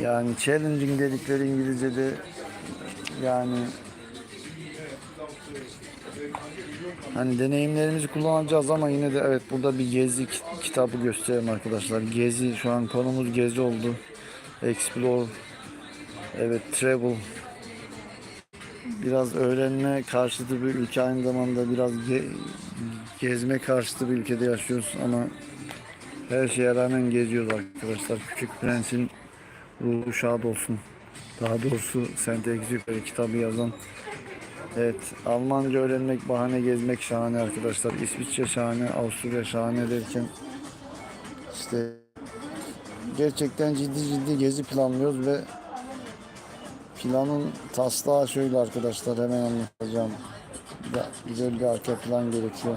Yani challenging dedikleri İngilizce'de yani hani deneyimlerimizi kullanacağız ama yine de evet burada bir gezi ki- kitabı göstereyim arkadaşlar. Gezi şu an konumuz gezi oldu. Explore evet travel biraz öğrenme karşıtı bir ülke aynı zamanda biraz ge- gezme karşıtı bir ülkede yaşıyoruz ama her şeye rağmen geziyoruz arkadaşlar. Küçük Prens'in ruhu şad olsun. Daha doğrusu Saint-Exupéry kitabı yazan. Evet, Almanca öğrenmek, bahane gezmek şahane arkadaşlar. İsviçre şahane, Avusturya şahane derken işte gerçekten ciddi ciddi gezi planlıyoruz ve planın taslağı şöyle arkadaşlar hemen anlatacağım. Güzel bir arka plan gerekiyor.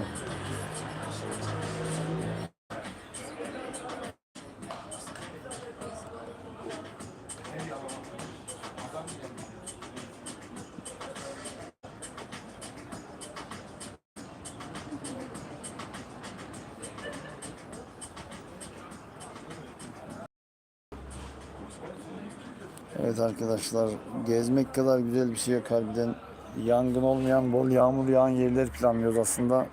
Evet arkadaşlar gezmek kadar güzel bir şey yok harbiden. Yangın olmayan bol yağmur yağan yerler planlıyoruz aslında.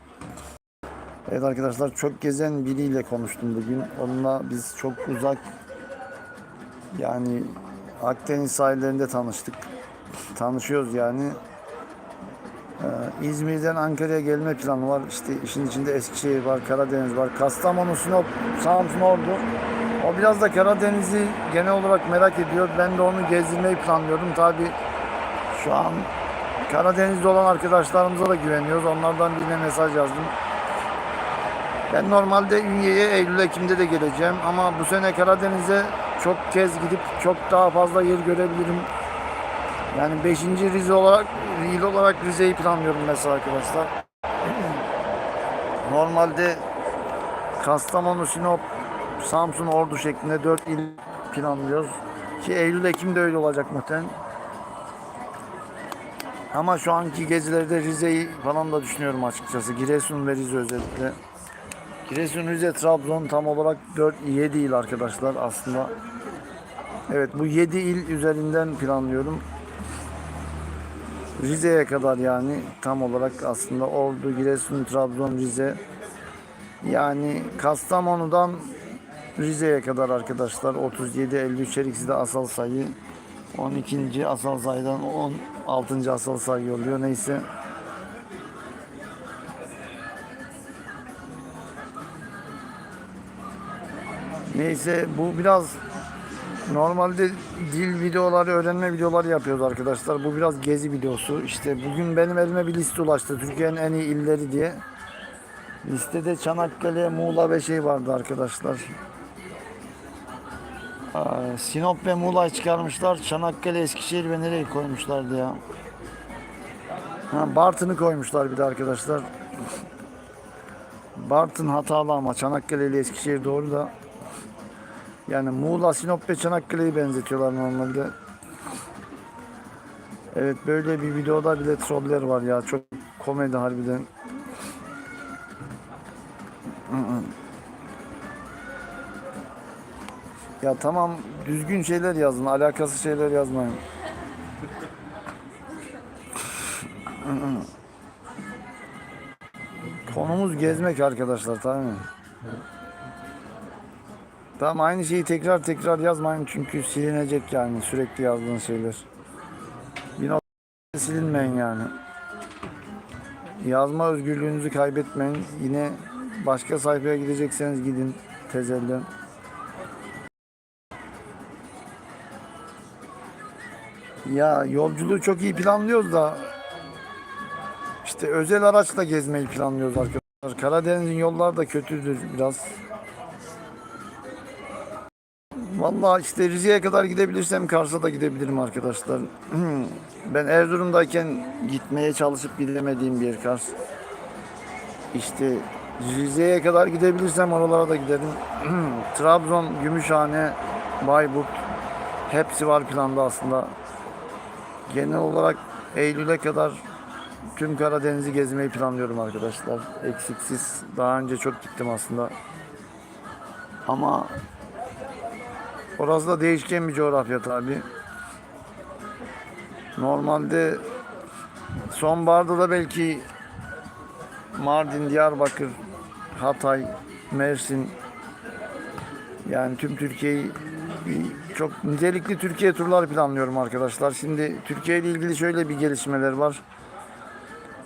Evet arkadaşlar çok gezen biriyle konuştum bugün. Onunla biz çok uzak yani Akdeniz sahillerinde tanıştık. Tanışıyoruz yani. Ee, İzmir'den Ankara'ya gelme planı var. İşte işin içinde Eskişehir var, Karadeniz var, Kastamonu, Sinop, Samsun, Ordu. O biraz da Karadeniz'i genel olarak merak ediyor. Ben de onu gezdirmeyi planlıyorum. Tabi şu an Karadeniz'de olan arkadaşlarımıza da güveniyoruz. Onlardan birine mesaj yazdım. Ben normalde Ünye'ye Eylül Ekim'de de geleceğim ama bu sene Karadeniz'e çok kez gidip çok daha fazla yer görebilirim. Yani 5. Rize olarak il olarak Rize'yi planlıyorum mesela arkadaşlar. Normalde Kastamonu, Sinop, Samsun, Ordu şeklinde 4 il planlıyoruz. Ki Eylül, Ekim de öyle olacak muhtemelen. Ama şu anki gezilerde Rize'yi falan da düşünüyorum açıkçası. Giresun ve Rize özellikle. Giresun, Rize, Trabzon tam olarak 4 7 il arkadaşlar aslında. Evet bu 7 il üzerinden planlıyorum. Rize'ye kadar yani tam olarak aslında Ordu, Giresun, Trabzon, Rize. Yani Kastamonu'dan Rize'ye kadar arkadaşlar 37 53 her ikisi de asal sayı. 12. asal sayıdan 16. asal sayı oluyor neyse. Neyse bu biraz normalde dil videoları, öğrenme videoları yapıyoruz arkadaşlar. Bu biraz gezi videosu. İşte bugün benim elime bir liste ulaştı. Türkiye'nin en iyi illeri diye. Listede Çanakkale, Muğla ve şey vardı arkadaşlar. Aa, Sinop ve Muğla'yı çıkarmışlar. Çanakkale, Eskişehir ve nereyi koymuşlardı ya? Ha, Bartın'ı koymuşlar bir de arkadaşlar. Bartın hatalı ama Çanakkale ile Eskişehir doğru da. Yani Muğla, Sinop ve Çanakkale'yi benzetiyorlar normalde. Evet böyle bir videoda bile troller var ya. Çok komedi harbiden. Ya tamam düzgün şeyler yazın. Alakasız şeyler yazmayın. Konumuz gezmek arkadaşlar tamam mı? Tamam aynı şeyi tekrar tekrar yazmayın çünkü silinecek yani sürekli yazdığın şeyler. Noktada silinmeyin yani. Yazma özgürlüğünüzü kaybetmeyin. Yine başka sayfaya gidecekseniz gidin tezelden. Ya yolculuğu çok iyi planlıyoruz da işte özel araçla gezmeyi planlıyoruz arkadaşlar. Karadeniz'in yolları da kötüdür biraz. Vallahi işte Rize'ye kadar gidebilirsem Kars'a da gidebilirim arkadaşlar. Ben Erzurum'dayken gitmeye çalışıp gidemediğim bir yer Kars. İşte Rize'ye kadar gidebilirsem oralara da giderim. Trabzon, Gümüşhane, Bayburt hepsi var planda aslında. Genel olarak Eylül'e kadar tüm Karadeniz'i gezmeyi planlıyorum arkadaşlar. Eksiksiz. Daha önce çok gittim aslında. Ama Orası da değişken bir coğrafya tabi. Normalde sonbaharda da belki Mardin, Diyarbakır, Hatay, Mersin yani tüm Türkiye'yi çok nitelikli Türkiye turları planlıyorum arkadaşlar. Şimdi Türkiye ile ilgili şöyle bir gelişmeler var.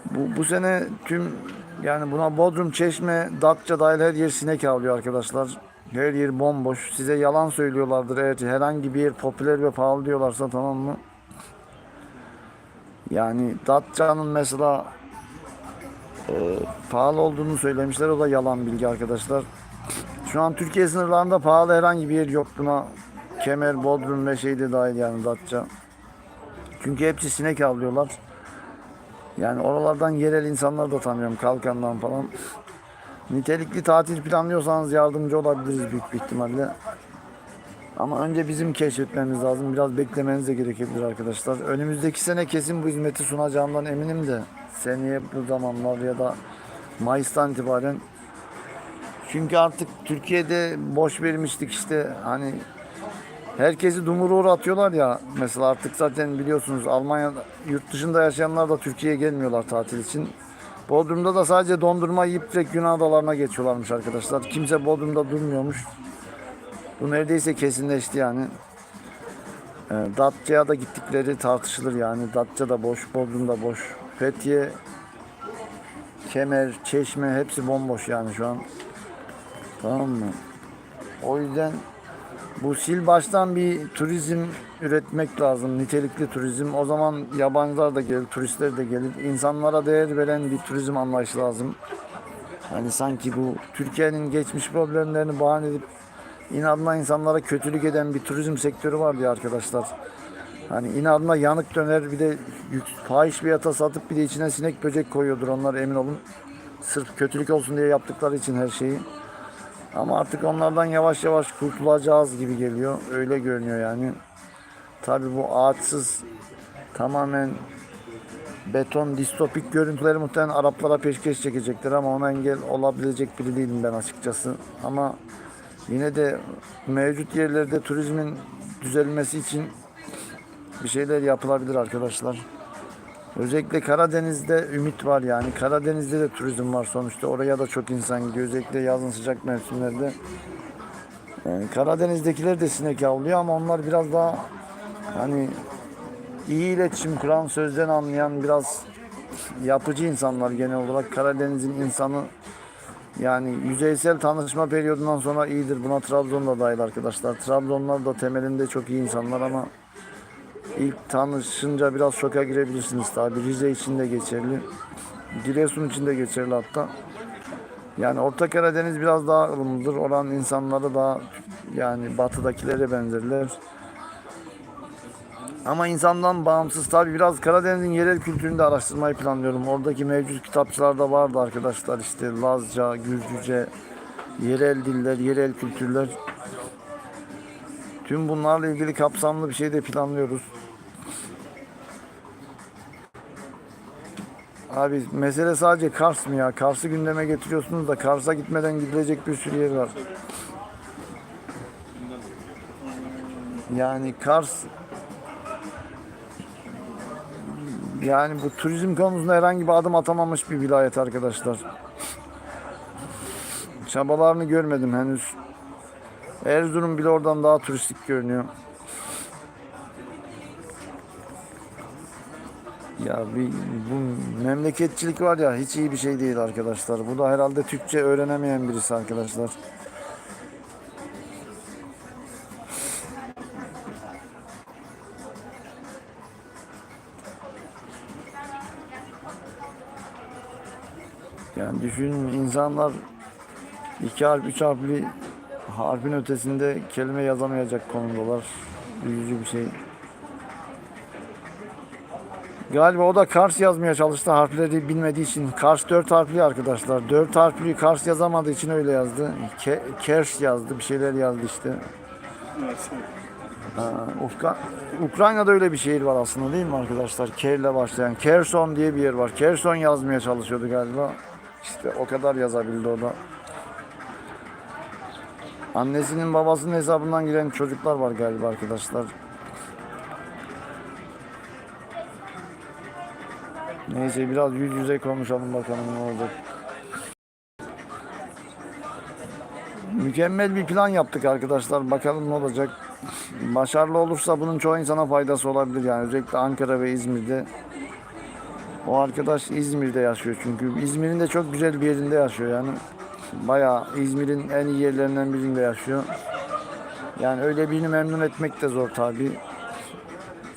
Bu, bu sene tüm yani buna Bodrum, Çeşme, Datça dahil her yer sinek avlıyor arkadaşlar. Her yer bomboş. Size yalan söylüyorlardır eğer herhangi bir yer popüler ve pahalı diyorlarsa tamam mı? Yani Datça'nın mesela e, pahalı olduğunu söylemişler. O da yalan bilgi arkadaşlar. Şu an Türkiye sınırlarında pahalı herhangi bir yer yok buna. Kemer, Bodrum ve şey de dahil yani Datça. Çünkü hepsi sinek avlıyorlar. Yani oralardan yerel insanlar da tanıyorum. Kalkan'dan falan. Nitelikli tatil planlıyorsanız yardımcı olabiliriz büyük bir ihtimalle. Ama önce bizim keşfetmemiz lazım. Biraz beklemeniz de gerekebilir arkadaşlar. Önümüzdeki sene kesin bu hizmeti sunacağımdan eminim de. Seneye bu zamanlar ya da Mayıs'tan itibaren. Çünkü artık Türkiye'de boş vermiştik işte hani herkesi dumura uğratıyorlar ya. Mesela artık zaten biliyorsunuz Almanya yurt dışında yaşayanlar da Türkiye'ye gelmiyorlar tatil için. Bodrum'da da sadece dondurma yiyip direkt Yunan adalarına geçiyorlarmış arkadaşlar. Kimse Bodrum'da durmuyormuş. Bu neredeyse kesinleşti yani. Ee, Datça'ya da gittikleri tartışılır yani. Datça da boş, Bodrum da boş. Fethiye, Kemer, Çeşme hepsi bomboş yani şu an. Tamam mı? O yüzden bu sil baştan bir turizm üretmek lazım. Nitelikli turizm. O zaman yabancılar da gelir, turistler de gelir. İnsanlara değer veren bir turizm anlayışı lazım. Hani sanki bu Türkiye'nin geçmiş problemlerini bahane edip inadına insanlara kötülük eden bir turizm sektörü var ya arkadaşlar. Hani inadına yanık döner bir de fahiş bir yata satıp bir de içine sinek böcek koyuyordur onlar emin olun. Sırf kötülük olsun diye yaptıkları için her şeyi. Ama artık onlardan yavaş yavaş kurtulacağız gibi geliyor. Öyle görünüyor yani. Tabi bu ağaçsız tamamen beton distopik görüntüleri muhtemelen Araplara peşkeş çekecektir ama ona engel olabilecek biri değilim ben açıkçası. Ama yine de mevcut yerlerde turizmin düzelmesi için bir şeyler yapılabilir arkadaşlar. Özellikle Karadeniz'de ümit var yani. Karadeniz'de de turizm var sonuçta. Oraya da çok insan gidiyor. Özellikle yazın sıcak mevsimlerde. Yani Karadeniz'dekiler de sinek avlıyor ama onlar biraz daha hani iyi iletişim kuran, sözden anlayan biraz yapıcı insanlar genel olarak. Karadeniz'in insanı yani yüzeysel tanışma periyodundan sonra iyidir. Buna Trabzon da dahil arkadaşlar. Trabzonlar da temelinde çok iyi insanlar ama ilk tanışınca biraz şoka girebilirsiniz tabi. Rize için de geçerli. Giresun için de geçerli hatta. Yani Orta Karadeniz biraz daha ılımlıdır. Oranın insanları daha yani batıdakilere benzerler. Ama insandan bağımsız tabi biraz Karadeniz'in yerel kültürünü de araştırmayı planlıyorum. Oradaki mevcut kitapçılarda vardı arkadaşlar işte Lazca, Gürcüce, yerel diller, yerel kültürler. Tüm bunlarla ilgili kapsamlı bir şey de planlıyoruz. Abi mesele sadece Kars mı ya? Kars'ı gündeme getiriyorsunuz da Kars'a gitmeden gidilecek bir sürü yer var. Yani Kars yani bu turizm konusunda herhangi bir adım atamamış bir vilayet arkadaşlar. Çabalarını görmedim henüz. Erzurum bile oradan daha turistik görünüyor. Ya bir bu memleketçilik var ya hiç iyi bir şey değil arkadaşlar. Bu da herhalde Türkçe öğrenemeyen birisi arkadaşlar. Yani düşünün insanlar iki harf, üç harfli harfin ötesinde kelime yazamayacak konumdalar. Üzücü bir şey. Galiba o da Kars yazmaya çalıştı harfleri bilmediği için. Kars dört harfli arkadaşlar. Dört harfli Kars yazamadığı için öyle yazdı. Ke Kers yazdı. Bir şeyler yazdı işte. Ufka- Ukrayna'da öyle bir şehir var aslında değil mi arkadaşlar? Ker'le başlayan. Kerson diye bir yer var. Kerson yazmaya çalışıyordu galiba. İşte o kadar yazabildi o da. Annesinin babasının hesabından giren çocuklar var galiba arkadaşlar. Neyse biraz yüz yüze konuşalım bakalım ne olacak. Mükemmel bir plan yaptık arkadaşlar. Bakalım ne olacak. Başarılı olursa bunun çoğu insana faydası olabilir yani. Özellikle Ankara ve İzmir'de. O arkadaş İzmir'de yaşıyor çünkü. İzmir'in de çok güzel bir yerinde yaşıyor yani. Bayağı İzmir'in en iyi yerlerinden birinde yaşıyor. Yani öyle birini memnun etmek de zor tabi.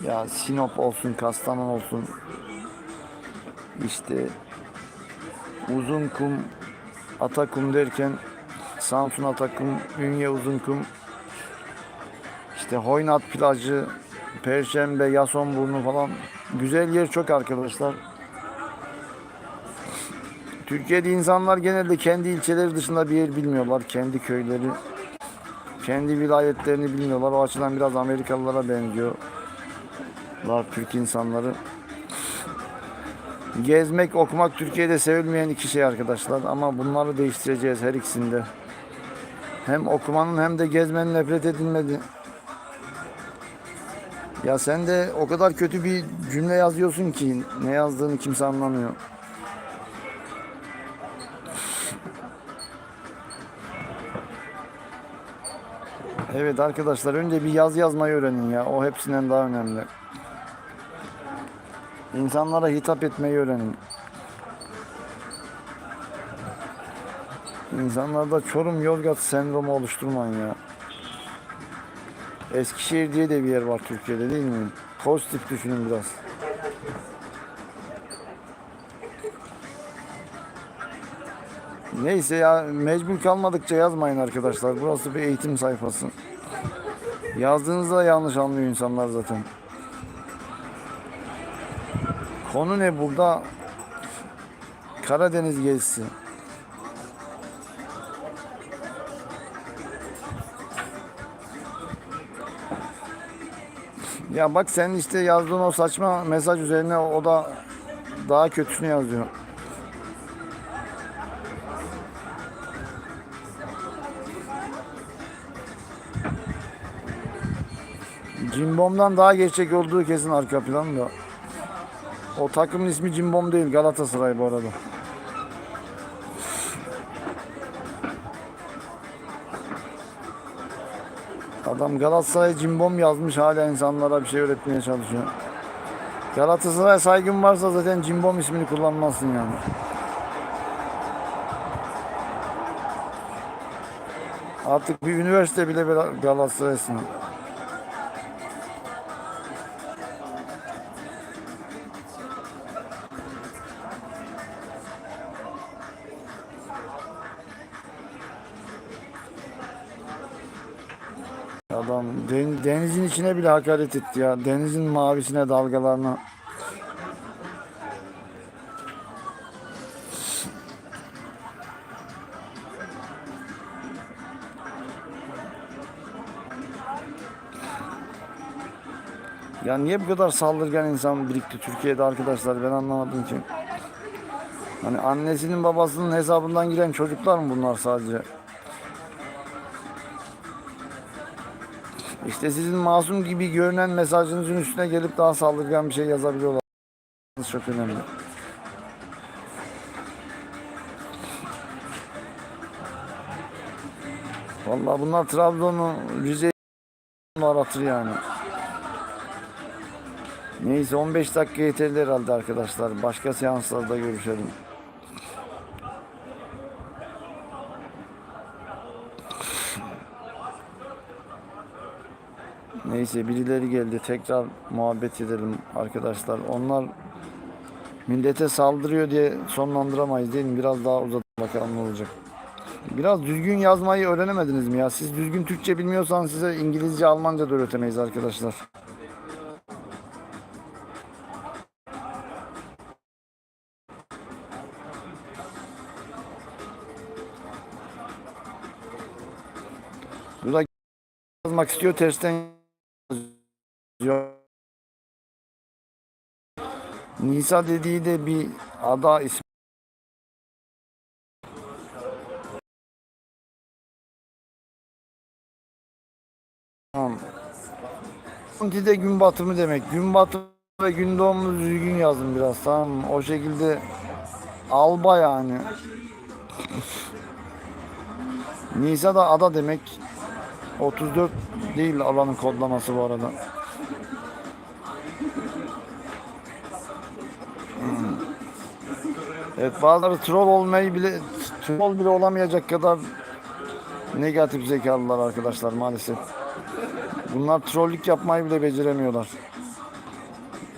Ya Sinop olsun, Kastamonu olsun. İşte Uzunkum, Atakum derken Samsun Atakum, Ünye Uzunkum, işte Hoynat plajı, Perşembe, Yasonburnu falan güzel yer çok arkadaşlar. Türkiye'de insanlar genelde kendi ilçeleri dışında bir yer bilmiyorlar. Kendi köyleri, kendi vilayetlerini bilmiyorlar. O açıdan biraz Amerikalılara benziyorlar Türk insanları. Gezmek, okumak Türkiye'de sevilmeyen iki şey arkadaşlar. Ama bunları değiştireceğiz her ikisinde. Hem okumanın hem de gezmenin nefret edilmedi. Ya sen de o kadar kötü bir cümle yazıyorsun ki ne yazdığını kimse anlamıyor. Evet arkadaşlar önce bir yaz yazmayı öğrenin ya. O hepsinden daha önemli. İnsanlara hitap etmeyi öğrenin. İnsanlarda Çorum Yozgat sendromu oluşturmayın ya. Eskişehir diye de bir yer var Türkiye'de değil mi? Pozitif düşünün biraz. Neyse ya mecbur kalmadıkça yazmayın arkadaşlar. Burası bir eğitim sayfası. Yazdığınızda yanlış anlıyor insanlar zaten. Konu ne burada? Karadeniz gezisi. Ya bak sen işte yazdığın o saçma mesaj üzerine o da daha kötüsünü yazıyor. Cimbom'dan daha gerçek olduğu kesin arka plan da. O takımın ismi Cimbom değil Galatasaray bu arada. Adam Galatasaray Cimbom yazmış hala insanlara bir şey öğretmeye çalışıyor. Galatasaray saygın varsa zaten Cimbom ismini kullanmazsın yani. Artık bir üniversite bile Galatasaray'sın. Adam den- denizin içine bile hakaret etti ya. Denizin mavisine dalgalarına. Ya niye bu kadar saldırgan insan birikti Türkiye'de arkadaşlar ben anlamadım ki. Hani annesinin babasının hesabından giren çocuklar mı bunlar sadece? İşte sizin masum gibi görünen mesajınızın üstüne gelip daha saldırgan bir şey yazabiliyorlar. Çok önemli. Vallahi bunlar Trabzon'u Rize'yi aratır yani. Neyse 15 dakika yeterli herhalde arkadaşlar. Başka seanslarda görüşelim. Neyse birileri geldi. Tekrar muhabbet edelim arkadaşlar. Onlar millete saldırıyor diye sonlandıramayız değil mi? Biraz daha uzatalım bakalım ne olacak. Biraz düzgün yazmayı öğrenemediniz mi ya? Siz düzgün Türkçe bilmiyorsan size İngilizce, Almanca da öğretemeyiz arkadaşlar. Bu da yazmak istiyor tersten yazıyor. Nisa dediği de bir ada ismi. Tamam. De gün batımı demek. Gün batımı ve gün doğumunu düzgün yazın biraz tamam mı? O şekilde alba yani. Nisa da ada demek. 34 değil alanın kodlaması bu arada. Hmm. Evet bazıları troll olmayı bile troll bile olamayacak kadar negatif zekalılar arkadaşlar maalesef. Bunlar trollük yapmayı bile beceremiyorlar.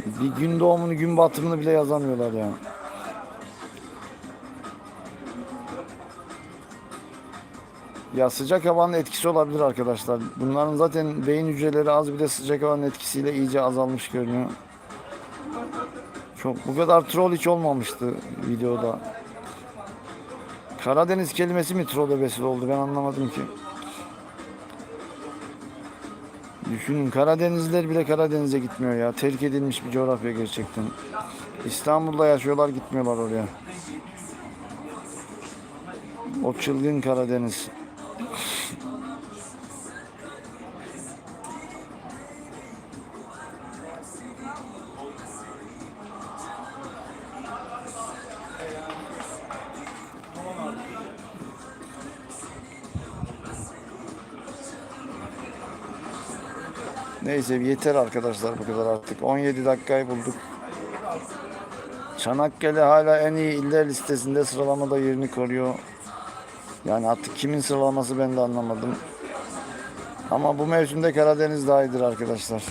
Bir gün doğumunu, gün batımını bile yazamıyorlar yani. Ya sıcak havanın etkisi olabilir arkadaşlar. Bunların zaten beyin hücreleri az bir de sıcak havanın etkisiyle iyice azalmış görünüyor. Çok bu kadar troll hiç olmamıştı videoda. Karadeniz kelimesi mi troll vesile oldu ben anlamadım ki. Düşünün Karadenizliler bile Karadeniz'e gitmiyor ya. Terk edilmiş bir coğrafya gerçekten. İstanbul'da yaşıyorlar gitmiyorlar oraya. O çılgın Karadeniz. Neyse yeter arkadaşlar bu kadar artık. 17 dakikayı bulduk. Çanakkale hala en iyi iller listesinde sıralamada yerini koruyor. Yani artık kimin sıralaması ben de anlamadım. Ama bu mevsimde Karadeniz daha iyidir arkadaşlar.